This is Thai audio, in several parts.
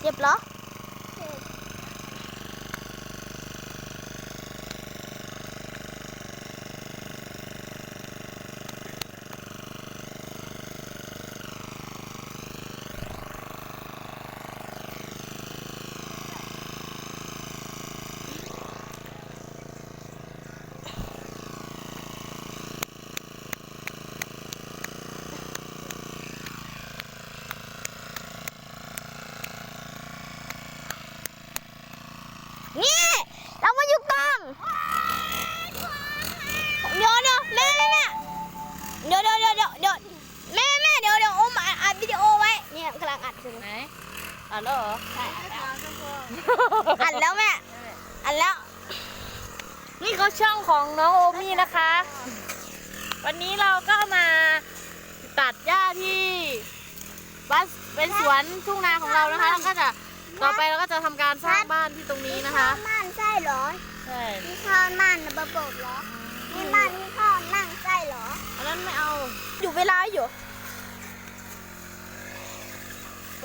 เจ็บเหรอ อ่านแล้วเหรอใช่อัดแล้วอัดแล้วแม่อัดแล้ว นี่เขาช่องของน้องโอมี่นะคะ วันนี้เราก็มาตัดหญ้าที่บ้านเป็นสวนทุ่งนาของเรานะคะแล้วก็จะต่อไปเราก็จะทำการสร้างบ้านที่ตรงนี้นะคะ ม่านใช่เหรอใช่นี่ข้าวม่านระบบเหรอนี่บ้านนี่ข้าวนั่งใช่เหรออันนั้นไม่เอา อยู่เวลาอยู่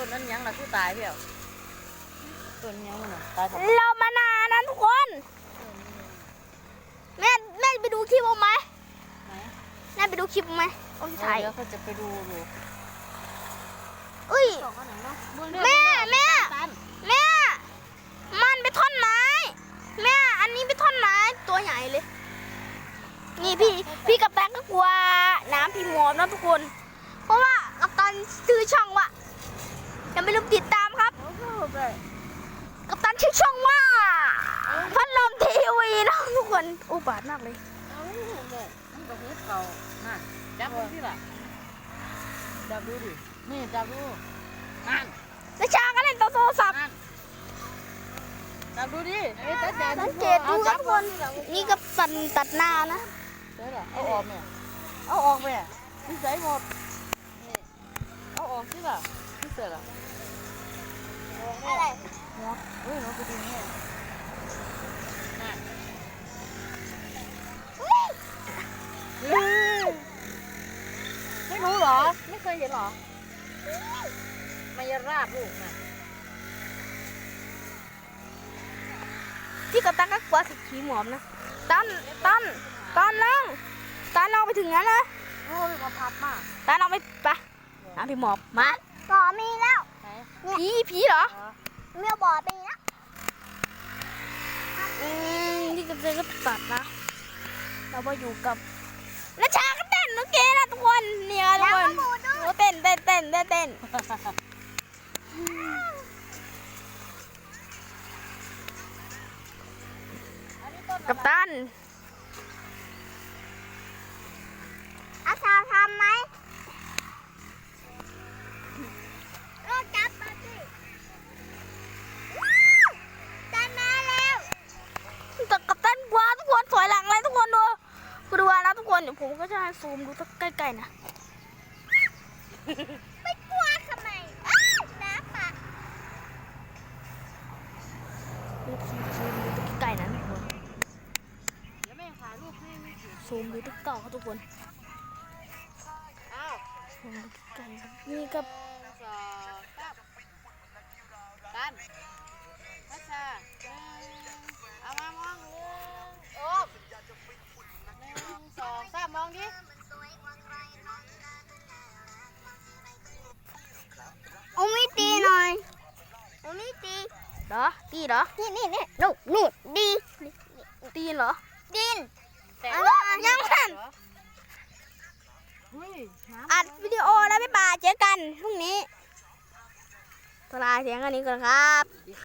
ต้นนั้นยังล่ะที่ตายเปล่าต้นยังน่ะตายทำไมเรามานานนะทุกคนแม่แม่ไปดูคลิปเอาไหมไหนแม่ไปดูคลิปเอาไหมเอาที่ถ่ายเดี๋ยวเขาจะไปดูดูอุ้ยสองอันไหนเนาะแม่แม่ตันแม่มันเป็นท่อนไม้แม่อันนี้เป็นท่อนไม้ตัวใหญ่เลยนี่พี่พี่กับแตงก็กลัวน้ำพี่หมอมนะทุกคน เพราะว่ากับตันชื่อช่องว่า อย่าไปลืมติดตามครับ กับตันชื่อช่องว่าพัดลมทีวีนะทุกคนอุบาทมากเลยเอาเลยมันก็หูเก่าน่ะจับดูที่ล่ะจับดูดิ นี่จับดูนั่นแล้วช้างก็เล่นโทรศัพท์นั่นจับดูดิเอ้ยตัดยาสังเกตดูครับทุกคน นี่กับตันตัดหน้านะเดี๋ยวล่ะเอาออกแม่เอาออกแม่นิสัยหมดนี่เอาออกสิล่ะนี่ เสร็จล่ะอะไรหัวเฮ้ยเราไปดูนี่นั่นเฮ้ยไม่รู้เหรอ ไม่เคยเห็นเหรอมายราบลูกน่ะที่กับตันก็กลัวสิขีหมอมนะตันตันตันนั่งตันลองไปถึงนั้นเลยโอ้ยมาพับมากตันลองไปไปน้ำพี่หมอบมา ต่อมีแล้ว ไหนผีผีเหรอเหรอเมียบอดไปนะอืมที่กับเจก็ตัดนะ เราไปอยู่กับนัชชาก็เต้นโอเคนะทุกคนเนี่ยทุกคนโอ้เต้นเต้นเต้นเต้นเต้นกับตันอาชาทำไหมก็จับมาสิตันมาแล้วแต่กับตันกว่าทุกคนสวยหลังเลยทุกคนดูดูนะทุ กคนเดี๋ยวผมก็จะให้ซูมดูสักใกล้ๆนะ ไม่กลัวทำไมน้ำปะดูซูมซูมดูตะใกล้ๆนะทุกคนเดี๋ยวแม่ถ่ายรูปให้ไม่ถึงซูมดูตะเก่าครับทุกคนอ้าวซูมดูตะไกลครับนี่ก็หนึ่งสองสามดันพัชชาหนึ่งเอามามองหนึ่ง เหรอ ตีเหรอ นี่นี่นี่นู่นนู่นดีตีเหรอ ดิน แต่อะไรยังไม่ทันเฮ้ยน้ำอัดวิดีโอแล้วไม่ป่ายเจอกันพรุ่งนี้ตลาเสียงอันนี้ก่อนครับ